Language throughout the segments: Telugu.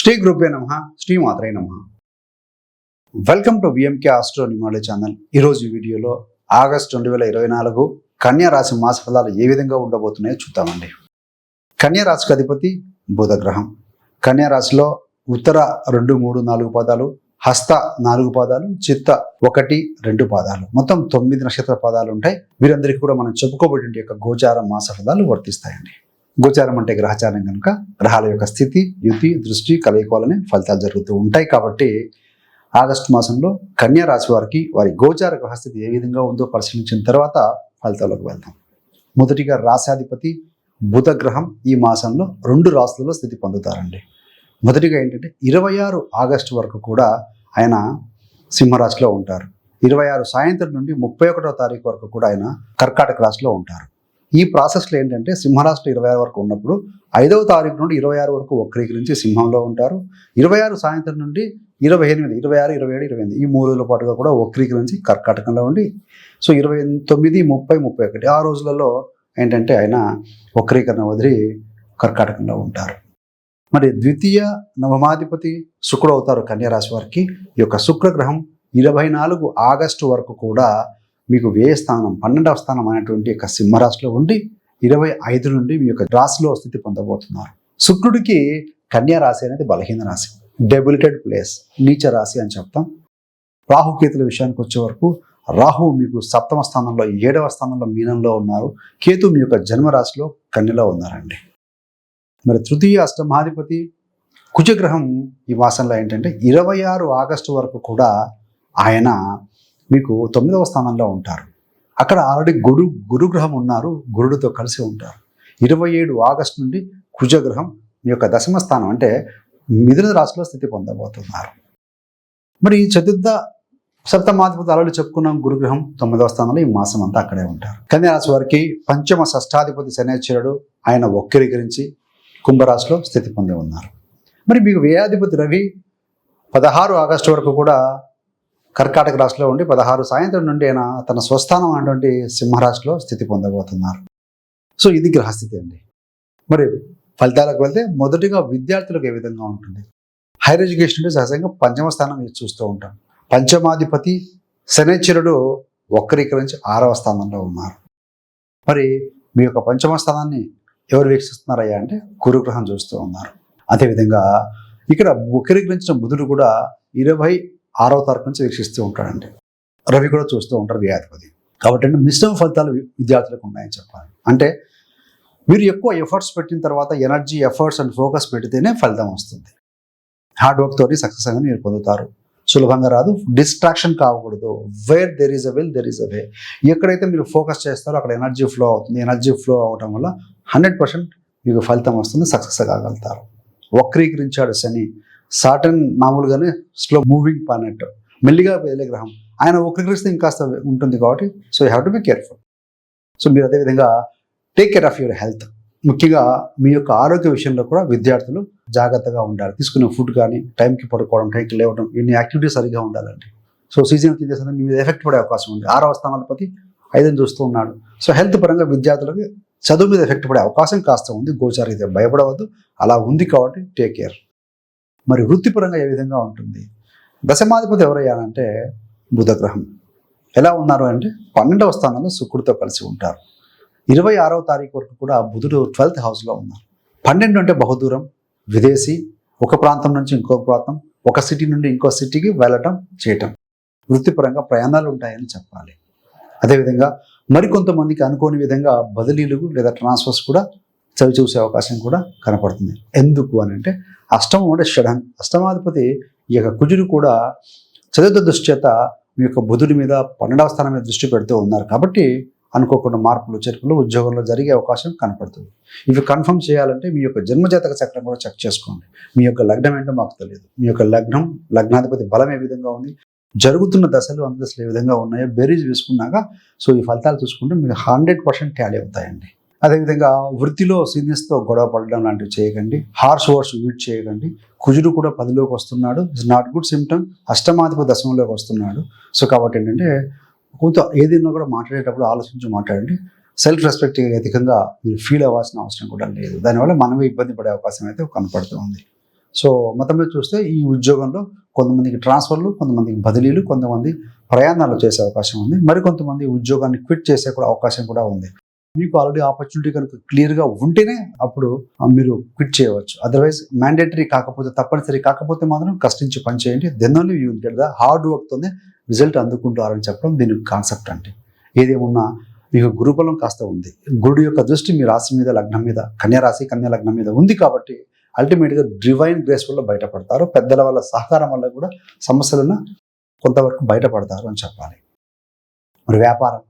శ్రీ గ్రూపే నమ శ్రీ మాత్రే నమ. Welcome to VMK Astro Numerology channel ఈరోజు వీడియోలో ఆగస్ట్ రెండు వేల ఇరవై నాలుగు కన్యా రాశి మాస ఫలాలు ఏ విధంగా ఉండబోతున్నాయో చూద్దామండి. కన్యా రాశికి అధిపతి బుధగ్రహం. కన్యా రాశిలో ఉత్తర రెండు మూడు నాలుగు పాదాలు హస్త నాలుగు పాదాలు చిత్త ఒకటి రెండు పాదాలు. మొత్తం తొమ్మిది నక్షత్ర పాదాలు ఉంటాయి. వీరందరికీ కూడా మనం చెప్పుకోబడి యొక్క గోచార మాస ఫలాలు వర్తిస్తాయండి. గోచారం అంటే గ్రహచారం కనుక గ్రహాల యొక్క స్థితి యుతి దృష్టి కలయికోవాలని ఫలితాలు జరుగుతూ ఉంటాయి. కాబట్టి ఆగస్టు మాసంలో కన్యా రాశి వారికి వారి గోచార గ్రహస్థితి ఏ విధంగా ఉందో పరిశీలించిన తర్వాత ఫలితాలకు వెళ్దాం. మొదటిగా రాశాధిపతి బుధగ్రహం ఈ మాసంలో రెండు రాశులలో స్థితి పొందుతారండి. మొదటిగా ఏంటంటే ఇరవై ఆరు ఆగస్టు వరకు కూడా ఆయన సింహరాశిలో ఉంటారు. ఇరవై ఆరు సాయంత్రం నుండి ముప్పై ఒకటో తారీఖు వరకు కూడా ఆయన కర్కాటక రాశిలో ఉంటారు. ఈ ప్రాసెస్లో ఏంటంటే సింహరాశిలో ఇరవై ఆరు వరకు ఉన్నప్పుడు ఐదవ తారీఖు నుండి ఇరవై ఆరు వరకు వక్రీకరించి సింహంలో ఉంటారు. ఇరవై ఆరు సాయంత్రం నుండి ఇరవై ఎనిమిది ఇరవై ఆరు ఇరవై ఏడు ఇరవై ఎనిమిది ఈ మూడు రోజుల పాటుగా కూడా వక్రీకరించి కర్కాటకంలో ఉండి సో ఇరవై తొమ్మిది ముప్పై ముప్పై ఒకటి ఆ రోజులలో ఏంటంటే ఆయన వక్రీకరణ వదిలి కర్కాటకంలో ఉంటారు. మరి ద్వితీయ నవమాధిపతి శుక్రుడు అవుతారు కన్యారాశి వారికి. ఈ యొక్క శుక్రగ్రహం ఇరవై నాలుగు ఆగస్టు వరకు కూడా మీకు వ్యయ స్థానం పన్నెండవ స్థానం అనేటువంటి యొక్క సింహరాశిలో ఉండి ఇరవై ఐదు నుండి మీ యొక్క రాశిలో స్థితి పొందబోతున్నారు. శుక్రుడికి కన్యా రాశి అనేది బలహీన రాశి. డెబిలిటెడ్ ప్లేస్ నీచ రాశి అని చెప్తాం. రాహుకేతుల విషయానికి వచ్చే వరకు రాహు మీకు సప్తమ స్థానంలో ఏడవ స్థానంలో మీనంలో ఉన్నారు. కేతు మీ యొక్క జన్మరాశిలో కన్యలో ఉన్నారండి. మరి తృతీయ అష్టమాధిపతి కుజగ్రహం ఈ మాసంలో ఏంటంటే ఇరవై ఆరు ఆగస్టు వరకు కూడా ఆయన మీకు తొమ్మిదవ స్థానంలో ఉంటారు. అక్కడ ఆల్రెడీ గురు గురుగ్రహం ఉన్నారు గురుడితో కలిసి ఉంటారు. ఇరవై ఏడు ఆగస్టు నుండి కుజగ్రహం మీ యొక్క దశమ స్థానం అంటే మిథున రాశిలో స్థితి పొందబోతున్నారు. మరి ఈ చతుర్థ సప్తమాధిపతి అలలు చెప్పుకున్నాం గురుగ్రహం తొమ్మిదవ స్థానంలో ఈ మాసం అంతా అక్కడే ఉంటారు. కన్యారాశి వారికి పంచమ షష్టాధిపతి శనేశ్వరుడు ఆయన వక్రీకరించి కుంభరాశిలో స్థితి పొంది ఉన్నారు. మరి మీకు వ్యయాధిపతి రవి పదహారు ఆగస్టు వరకు కూడా కర్కాటక రాశిలో ఉండి పదహారు సాయంత్రం నుండి ఆయన తన స్వస్థానం అటువంటి సింహరాశిలో స్థితి పొందబోతున్నారు. సో ఇది గ్రహస్థితి అండి. మరి ఫలితాలకు వెళ్తే మొదటిగా విద్యార్థులకు ఏ విధంగా ఉంటుంది? హైయర్ ఎడ్యుకేషన్ అంటే సహజంగా పంచమ స్థానం మీరు చూస్తూ ఉంటాం పంచమాధిపతి శనేశ్వరుడు నుంచి ఆరవ స్థానంలో ఉన్నారు. మరి మీ యొక్క పంచమ స్థానాన్ని ఎవరు వీక్షిస్తున్నారయ్యా అంటే గురుగ్రహం చూస్తూ ఉన్నారు. అదేవిధంగా ఇక్కడ వక్రీకరించిన బుధుడు కూడా ఇరవై ఆరవ తారీఖు నుంచి వీక్షిస్తూ ఉంటాడండి. రవి కూడా చూస్తూ ఉంటారు వ్యాధిపతి కాబట్టి అంటే మిశ్రమ ఫలితాలు వి- విద్యార్థులకు ఉన్నాయని చెప్పాలి. అంటే మీరు ఎక్కువ ఎఫర్ట్స్ పెట్టిన తర్వాత ఎనర్జీ ఎఫర్ట్స్ అండ్ ఫోకస్ పెడితేనే ఫలితం వస్తుంది. హార్డ్ వర్క్ తోటి సక్సెస్ అనేది మీరు పొందుతారు. సులభంగా రాదు. డిస్ట్రాక్షన్ కాకూడదు. Where there is a will there is a way. ఎక్కడైతే మీరు ఫోకస్ చేస్తారో అక్కడ ఎనర్జీ ఫ్లో అవుతుంది. ఎనర్జీ ఫ్లో అవడం వల్ల హండ్రెడ్ పర్సెంట్ మీకు ఫలితం వస్తుంది సక్సెస్ కాగలుగుతారు. వక్రీకరించాడు శని. సాటన్ మామూలుగానే స్లో మూవింగ్ ప్లానెట్ మెల్లిగా వెళ్ళే గ్రహం. ఆయన వక్రీకరిస్తే ఇంకాస్త ఉంటుంది కాబట్టి so you have to be careful so మీరు అదేవిధంగా take care of your health ముఖ్యంగా మీ యొక్క ఆరోగ్య విషయంలో కూడా విద్యార్థులు జాగ్రత్తగా ఉండాలి. తీసుకునే ఫుడ్ కానీ టైంకి పడుకోవడం టైంకి లేవడం ఇన్ని యాక్టివిటీస్ సరిగా ఉండాలండి. సో సీజన్ చేంజెస్ అనేది మీ మీద ఎఫెక్ట్ పడే అవకాశం ఉంది. ఆరవ స్థానాధిపతి ఐదని చూస్తూ ఉన్నాడు. సో హెల్త్ పరంగా విద్యార్థులకి చదువు మీద ఎఫెక్ట్ పడే అవకాశం కాస్త ఉంది. గోచారీతే భయపడవద్దు. అలా ఉంది కాబట్టి టేక్ కేర్ మరి వృత్తిపరంగా ఏ విధంగా ఉంటుంది? దశమాధిపతి ఎవరయ్యారంటే బుధగ్రహం. ఎలా ఉన్నారు అంటే పన్నెండవ స్థానంలో శుక్రుడితో కలిసి ఉంటారు. ఇరవై ఆరవ తారీఖు వరకు కూడా బుధుడు ట్వెల్త్ హౌస్లో ఉన్నారు. పన్నెండు అంటే బహుదూరం విదేశీ ఒక ప్రాంతం నుంచి ఇంకో ప్రాంతం ఒక సిటీ నుండి ఇంకో సిటీకి వెళ్ళటం చేయటం. వృత్తిపరంగా ప్రయాణాలు ఉంటాయని చెప్పాలి. అదేవిధంగా మరికొంతమందికి అనుకోని విధంగా బదిలీలు లేదా ట్రాన్స్ఫర్స్ కూడా చవి చూసే అవకాశం కూడా కనపడుతుంది. ఎందుకు అని అంటే అష్టమం అంటే షడన్ అష్టమాధిపతి ఈ యొక్క కుజుడు కూడా చతుర్థ దృష్టి మీ యొక్క బుధుడి మీద పన్నెండవ స్థానం మీద దృష్టి పెడుతూ ఉన్నారు. కాబట్టి అనుకోకుండా మార్పులు చేర్పులు ఉద్యోగంలో జరిగే అవకాశం కనపడుతుంది. ఇవి కన్ఫర్మ్ చేయాలంటే మీ యొక్క జన్మజాతక చక్రం కూడా చెక్ చేసుకోండి. మీ యొక్క లగ్నం ఏంటో మాకు తెలియదు. మీ యొక్క లగ్నం లగ్నాధిపతి బలం ఏ విధంగా ఉంది? జరుగుతున్న దశలు అంతదశలు ఏ విధంగా ఉన్నాయో బెరీజ్ వేసుకున్నాక సో ఈ ఫలితాలు చూసుకుంటే మీకు హండ్రెడ్ పర్సెంట్ ట్యాలీ అవుతాయండి. అదేవిధంగా వృత్తిలో సీనియర్స్తో గొడవ పడడం లాంటివి చేయకండి. హార్ష్ వర్డ్స్ యూజ్ చేయకండి. కుజుడు కూడా పదిలోకి వస్తున్నాడు. ఇట్స్ నాట్ గుడ్ సిమ్టమ్ అష్టమాధిప దశంలోకి వస్తున్నాడు. సో కాబట్టి ఏంటంటే కొంత ఏదైనా కూడా మాట్లాడేటప్పుడు ఆలోచించి మాట్లాడండి. సెల్ఫ్ రెస్పెక్ట్ అధికంగా మీరు ఫీల్ అవ్వాల్సిన అవసరం కూడా లేదు. దానివల్ల మనమే ఇబ్బంది పడే అవకాశం అయితే కనపడుతుంది. సో మొత్తం మీద చూస్తే ఈ ఉద్యోగంలో కొంతమందికి ట్రాన్స్ఫర్లు కొంతమందికి బదిలీలు కొంతమంది ప్రయాణాలు చేసే అవకాశం ఉంది. మరి కొంతమంది ఉద్యోగాన్ని క్విట్ చేసే కూడా అవకాశం కూడా ఉంది. మీకు ఆల్రెడీ ఆపర్చునిటీ కనుక క్లియర్గా ఉంటేనే అప్పుడు మీరు క్విట్ చేయవచ్చు. అదర్వైజ్ మ్యాండేటరీ కాకపోతే తప్పనిసరి కాకపోతే మాత్రం కష్టించి పని చేయండి. Then only you get the hard వర్క్తోనే result అందుకుంటారని చెప్పడం దీని కాన్సెప్ట్ అంటే ఏదేమున్నా మీకు గురుబలం కాస్త ఉంది. గురుడు యొక్క దృష్టి మీ రాశి మీద లగ్నం మీద కన్యారాశి కన్యా లగ్నం మీద ఉంది కాబట్టి అల్టిమేట్గా డివైన్ గ్రేస్ వల్ల బయటపడతారు. పెద్దల వల్ల సహకారం వల్ల కూడా సమస్యలను కొంతవరకు బయటపడతారు అని చెప్పాలి. మరి వ్యాపారం.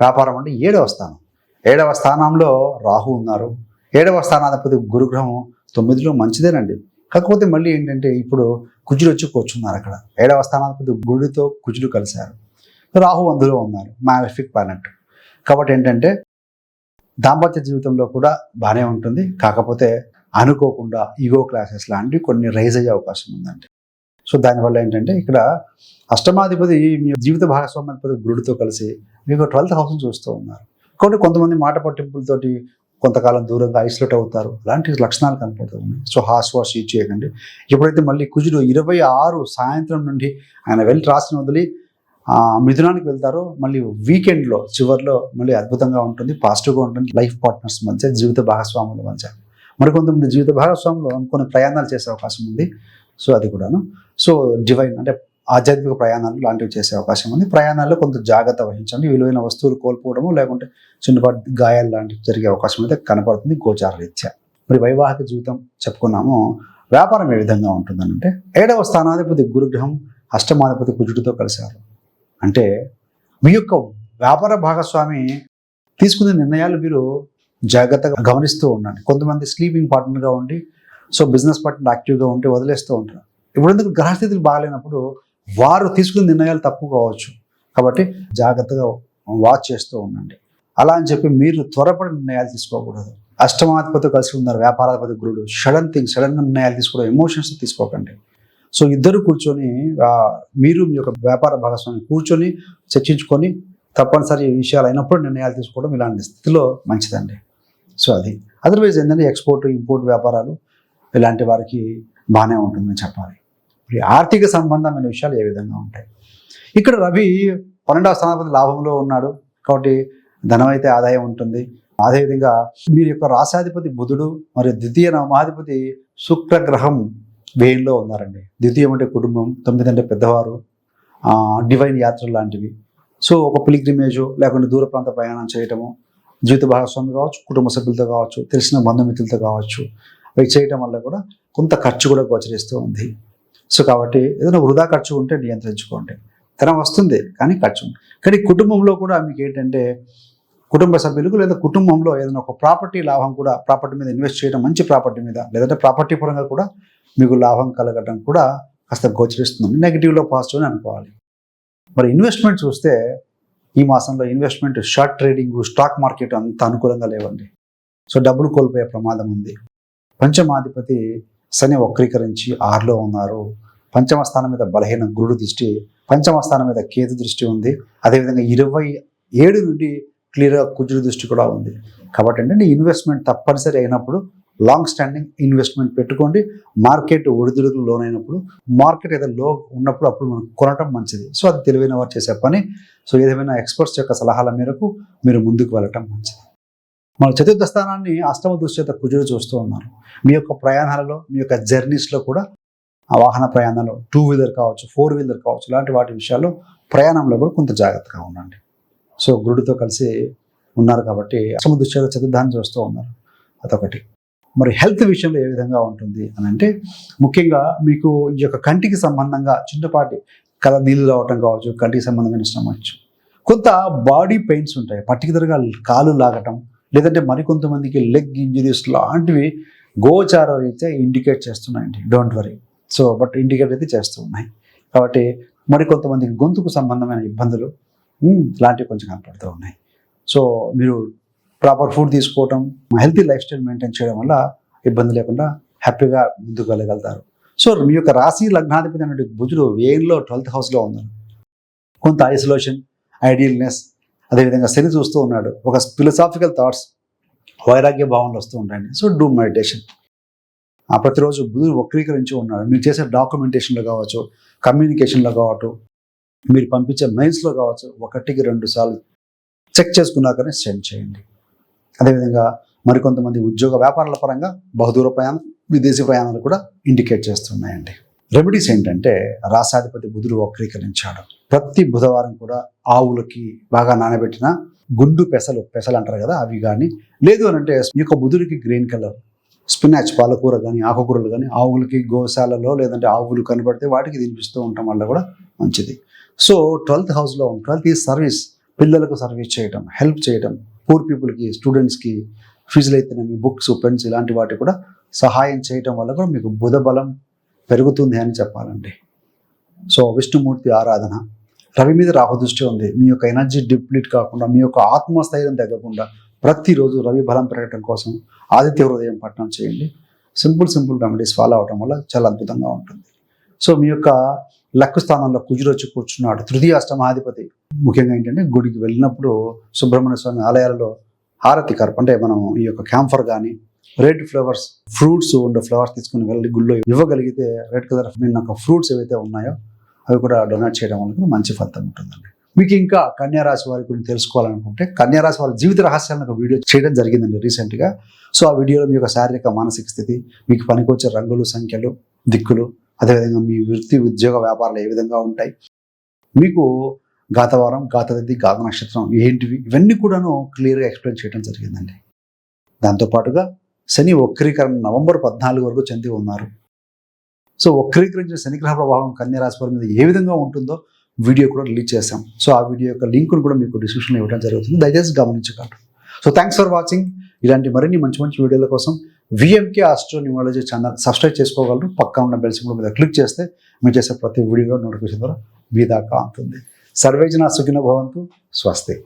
వ్యాపారం అంటే ఏడో స్థానం. ఏడవ స్థానంలో రాహు ఉన్నారు. ఏడవ స్థానాధిపతి గురుగ్రహం తొమ్మిదిలో మంచిదేనండి. కాకపోతే మళ్ళీ ఏంటంటే ఇప్పుడు కుజులు వచ్చి కూర్చున్నారు అక్కడ. ఏడవ స్థానాధిపతి గుడితో కుజులు కలిశారు. రాహు అందులో ఉన్నారు. మాలిఫిక్ ప్లానెట్ కాబట్టి ఏంటంటే దాంపత్య జీవితంలో కూడా బాగానే ఉంటుంది. కాకపోతే అనుకోకుండా ఈగో క్లాసెస్ లాంటివి కొన్ని రైజ్ అయ్యే అవకాశం ఉందండి. సో దానివల్ల ఏంటంటే ఇక్కడ అష్టమాధిపతి మీ జీవిత భాగస్వామ్యాధిపతి గురుడితో కలిసి మీకు ట్వెల్త్ హౌస్ చూస్తూ ఉన్నారు. కాబట్టి కొంతమంది మాట పట్టింపులతోటి కొంతకాలం దూరంగా ఐసోలేట్ అవుతారు. అలాంటి లక్షణాలు కనపడుతూ ఉన్నాయి సో హాస్ వాష్ యూజ్ చేయకండి ఎప్పుడైతే మళ్ళీ కుజుడు ఇరవై ఆరు సాయంత్రం నుండి ఆయన వెళ్ళి రాసిన వదిలి మిథునానికి వెళ్తారో మళ్ళీ వీకెండ్లో చివరిలో మళ్ళీ అద్భుతంగా ఉంటుంది పాజిటివ్గా ఉంటుంది లైఫ్ పార్ట్నర్స్ మధ్య జీవిత భాగస్వాముల మధ్య. మరి కొంతమంది జీవిత భాగస్వాములు అనుకునే ప్రయాణాలు చేసే అవకాశం ఉంది. సో అది కూడాను. సో డివైన్ అంటే ఆధ్యాత్మిక ప్రయాణాలు లాంటివి చేసే అవకాశం ఉంది. ప్రయాణాల్లో కొంత జాగ్రత్త వహించండి. విలువైన వస్తువులు కోల్పోవడము లేకుంటే చిన్నపాటి గాయాలు లాంటివి జరిగే అవకాశం అయితే కనపడుతుంది గోచార రీత్యా. మరి వైవాహిక జీవితం చెప్పుకున్నాము వ్యాపారం ఏ విధంగా ఉంటుందనంటే ఏడవ స్థానాధిపతి గురుగ్రహం అష్టమాధిపతి కుజుడితో కలిశారు. అంటే మీ యొక్క వ్యాపార భాగస్వామి తీసుకునే నిర్ణయాలు మీరు జాగ్రత్తగా గమనిస్తూ ఉండండి. కొంతమంది స్లీపింగ్ పార్ట్నర్గా ఉండి సో బిజినెస్ పార్ట్నర్ యాక్టివ్గా ఉంటే వదిలేస్తూ ఉంటారు. ఇప్పుడు ఎందుకు గ్రహస్థితులు బాగాలేనప్పుడు వారు తీసుకునే నిర్ణయాలు తప్పు కావచ్చు. కాబట్టి జాగ్రత్తగా వాచ్ చేస్తూ ఉండండి. అలా అని చెప్పి మీరు త్వరపడి నిర్ణయాలు తీసుకోకూడదు. అష్టమాధిపతి కలిసి ఉన్నారు వ్యాపారాధిపతి గురుడు. సడన్ థింగ్ సడన్ నిర్ణయాలు తీసుకోవడం ఎమోషన్స్ తీసుకోకండి. సో ఇద్దరు కూర్చొని మీరు మీ యొక్క వ్యాపార భాగస్వామి కూర్చొని చర్చించుకొని తప్పనిసరి విషయాలు అయినప్పుడు నిర్ణయాలు తీసుకోవడం ఇలాంటి స్థితిలో మంచిదండి. సో అది. అదర్వైజ్ ఏంటంటే ఎక్స్పోర్ట్ ఇంపోర్ట్ వ్యాపారాలు ఇలాంటి వారికి బాగానే ఉంటుందని చెప్పాలి. ఆర్థిక సంబంధమైన విషయాలు ఏ విధంగా ఉంటాయి? ఇక్కడ రవి పన్నెండవ స్థానాధిపతి లాభంలో ఉన్నాడు. కాబట్టి ధనం అయితే ఆదాయం ఉంటుంది. అదేవిధంగా మీరు యొక్క రాశాధిపతి బుధుడు మరియు ద్వితీయ నవమాధిపతి శుక్రగ్రహం వేయంలో ఉన్నారండి. ద్వితీయం అంటే కుటుంబం తొమ్మిది అంటే పెద్దవారు డివైన్ యాత్రలు లాంటివి. సో ఒక పిలిగ్రిమేజ్ లేకుంటే దూర ప్రాంత ప్రయాణం చేయటము జీవిత భాగస్వామి కావచ్చు కుటుంబ సభ్యులతో కావచ్చు తెలిసిన బంధుమిత్రులతో కావచ్చు అవి చేయటం వల్ల కూడా కొంత ఖర్చు కూడా గోచరిస్తూ ఉంది. సో కాబట్టి ఏదైనా వృధా ఖర్చు ఉంటే నియంత్రించుకోండి. ధనం వస్తుంది కానీ ఖర్చు కానీ కుటుంబంలో కూడా మీకు ఏంటంటే కుటుంబ సభ్యులకు లేదా కుటుంబంలో ఏదైనా ఒక ప్రాపర్టీ లాభం కూడా ప్రాపర్టీ మీద ఇన్వెస్ట్ చేయడం మంచి ప్రాపర్టీ మీద లేదంటే ప్రాపర్టీ పరంగా కూడా మీకు లాభం కలగడం కూడా కాస్త గోచరిస్తుంది. నెగిటివ్లో పాజిటివ్ అని అనుకోవాలి. మరి ఇన్వెస్ట్మెంట్ చూస్తే ఈ మాసంలో investment short trading stock market అంత అనుకూలంగా లేవండి. సో డబ్బులు కోల్పోయే ప్రమాదం ఉంది. పంచమాధిపతి శని వక్రీకరించి ఆరులో ఉన్నారు. పంచమ స్థానం మీద బలహీన గురుడు దృష్టి పంచమ స్థానం మీద కేతు దృష్టి ఉంది. అదేవిధంగా ఇరవై ఏడు నుండి క్లియర్గా కుజుడు దృష్టి కూడా ఉంది. కాబట్టి ఏంటంటే ఇన్వెస్ట్మెంట్ తప్పనిసరి అయినప్పుడు లాంగ్ స్టాండింగ్ ఇన్వెస్ట్మెంట్ పెట్టుకోండి. మార్కెట్ ఒడిదుడుకులు లోనైనప్పుడు మార్కెట్ ఏదో లో ఉన్నప్పుడు అప్పుడు మనం కొనటం మంచిది. సో అది తెలివైన వారు చేసే పని. సో ఏదేమైనా ఎక్స్పర్ట్స్ యొక్క సలహాల మేరకు మీరు ముందుకు వెళ్ళటం మంచిది. మన చతుర్థ స్థానాన్ని అష్టమ దృశ్యత కుజుడు చూస్తూ ఉన్నారు. మీ యొక్క ప్రయాణాలలో మీ యొక్క జర్నీస్లో కూడా ఆ వాహన ప్రయాణంలో టూ వీలర్ కావచ్చు ఫోర్ వీలర్ కావచ్చు ఇలాంటి వాటి విషయాల్లో ప్రయాణంలో కూడా కొంత జాగ్రత్తగా ఉండండి. సో గురుడితో కలిసి ఉన్నారు కాబట్టి అష్టమ దృశ్యత చతుర్థాన్ని చూస్తూ ఉన్నారు. అదొకటి. మరి హెల్త్ విషయంలో ఏ విధంగా ఉంటుంది అని అంటే ముఖ్యంగా మీకు ఈ యొక్క కంటికి సంబంధంగా చిన్నపాటి కల నీళ్ళు రావటం కావచ్చు కంటికి సంబంధమైన ఇష్టం కొంత బాడీ పెయిన్స్ ఉంటాయి. పర్టికులర్గా కాలు లాగటం లేదంటే మరికొంతమందికి లెగ్ ఇంజరీస్ లాంటివి గోచార రీత్యా indicate చేస్తున్నాయండి. Don't worry so but indicate అయితే చేస్తూ ఉన్నాయి. కాబట్టి మరికొంతమందికి గొంతుకు సంబంధమైన ఇబ్బందులు లాంటివి కొంచెం కనపడుతూ ఉన్నాయి. సో మీరు ప్రాపర్ ఫుడ్ తీసుకోవటం హెల్తీ లైఫ్ స్టైల్ మెయింటైన్ చేయడం వల్ల ఇబ్బంది లేకుండా హ్యాపీగా ముందుకు వెళ్ళగలుగుతారు. సో మీ యొక్క రాశి లగ్నాధిపతి అనే బుధుడు వేయంలో ట్వెల్త్ హౌస్లో ఉన్నారు. కొంత ఐసోలేషన్ ఐడియల్నెస్ అదేవిధంగా శని చూస్తూ ఉన్నాడు. ఒక ఫిలసాఫికల్ థాట్స్ వైరాగ్య భావనలు వస్తూ ఉంటాయండి సో డూ మెడిటేషన్ ఆ ప్రతిరోజు బుధుడు వక్రీకరించి ఉన్నాడు. మీరు చేసే డాక్యుమెంటేషన్లో కావచ్చు కమ్యూనికేషన్లో కావచ్చు మీరు పంపించే మెయిల్స్లో కావచ్చు ఒకటికి రెండు సార్లు చెక్ చేసుకున్నాకనే సెండ్ చేయండి. అదేవిధంగా మరికొంతమంది ఉద్యోగ వ్యాపారాల పరంగా బహుదూర ప్రయాణం విదేశీ ప్రయాణాలు కూడా ఇండికేట్ చేస్తున్నాయండి. రెమెడీస్ ఏంటంటే రాసాధిపతి బుధుడు వక్రీకరించాడు. ప్రతి బుధవారం కూడా ఆవులకి బాగా నానబెట్టిన గుండు పెసలు పెసలు అంటారు కదా అవి కానీ లేదు అని అంటే ఈ యొక్క బుధుడికి గ్రీన్ కలర్ స్పినాచ్ పాలకూర కానీ ఆకుకూరలు కానీ ఆవులకి గోశాలలో లేదంటే ఆవులు కనబడితే వాటికి తినిపిస్తూ ఉండటం వల్ల కూడా మంచిది. సో ట్వెల్త్ హౌస్లో ట్వెల్త్ ఈ సర్వీస్ పిల్లలకు సర్వీస్ చేయటం హెల్ప్ చేయటం పూర్ పీపుల్కి స్టూడెంట్స్కి ఫీజులు అయితేనేమి బుక్స్ పెన్స్ ఇలాంటి వాటి కూడా సహాయం చేయటం వల్ల కూడా మీకు బుధ బలం పెరుగుతుంది అని చెప్పాలండి. సో విష్ణుమూర్తి ఆరాధన. రవి మీద రాహు దృష్టి ఉంది. మీ యొక్క ఎనర్జీ డిప్లీట్ కాకుండా మీ యొక్క ఆత్మస్థైర్యం తగ్గకుండా ప్రతిరోజు రవి బలం పెరగటం కోసం ఆదిత్య హృదయం పట్టణం చేయండి. సింపుల్ సింపుల్ రెమెడీస్ ఫాలో అవడం వల్ల చాలా అద్భుతంగా ఉంటుంది. సో మీ యొక్క లక్కు స్థానంలో కుజురొచ్చి కూర్చున్నాడు తృతీయ అష్టమాధిపతి ముఖ్యంగా ఏంటంటే గుడికి వెళ్ళినప్పుడు సుబ్రహ్మణ్య స్వామి ఆలయాలలో హారతి కర్ప అంటే మనం ఈ యొక్క క్యాంఫర్ కానీ రెడ్ ఫ్లవర్స్ ఫ్రూట్స్ ఉండే ఫ్లవర్స్ తీసుకుని వెళ్ళి గుళ్ళో ఇవ్వగలిగితే రెడ్ కలర్ మీన్ ఒక ఫ్రూట్స్ ఏవైతే ఉన్నాయో అవి కూడా డొనేట్ చేయడం వల్ల కూడా మంచి ఫలితం ఉంటుందండి. మీకు ఇంకా కన్యారాశి వారి గురించి తెలుసుకోవాలనుకుంటే కన్యారాశి వారి జీవిత రహస్యాలను ఒక వీడియో చేయడం జరిగిందండి రీసెంట్గా సో ఆ వీడియోలో మీ యొక్క శారీరక మానసిక స్థితి మీకు పనికొచ్చే రంగులు సంఖ్యలు దిక్కులు అదేవిధంగా మీ వృత్తి ఉద్యోగ వ్యాపారాలు ఏ విధంగా ఉంటాయి మీకు గాతవారం గాతది గాత నక్షత్రం ఏంటివి ఇవన్నీ కూడాను క్లియర్గా ఎక్స్ప్లెయిన్ చేయడం జరిగిందండి. దాంతోపాటుగా శని వక్రీకరణ నవంబర్ పద్నాలుగు వరకు చెంది ఉన్నారు. సో వక్రీకరించిన శనిగ్రహ ప్రభావం కన్యా వారి మీద ఏ విధంగా ఉంటుందో వీడియో కూడా రిలీజ్ చేశాం. సో ఆ వీడియో యొక్క లింక్ను కూడా మీకు డిస్క్రిప్షన్లో ఇవ్వడం జరుగుతుంది. దయచేసి గమనించగలరు సో థ్యాంక్స్ ఫర్ వాచింగ్ ఇలాంటి మరిన్ని మంచి మంచి వీడియోల కోసం VMK Astro Numerology channel subscribe చేసుకోగలరు. పక్కా ఉన్న బెల్ సింబల్ మీద క్లిక్ చేస్తే మీరు చేసే ప్రతి వీడియో నోటిఫికేషన్ ద్వారా మీ దాకా అందుతుంది సర్వేజన సుఖిన భవంతు. స్వస్తి.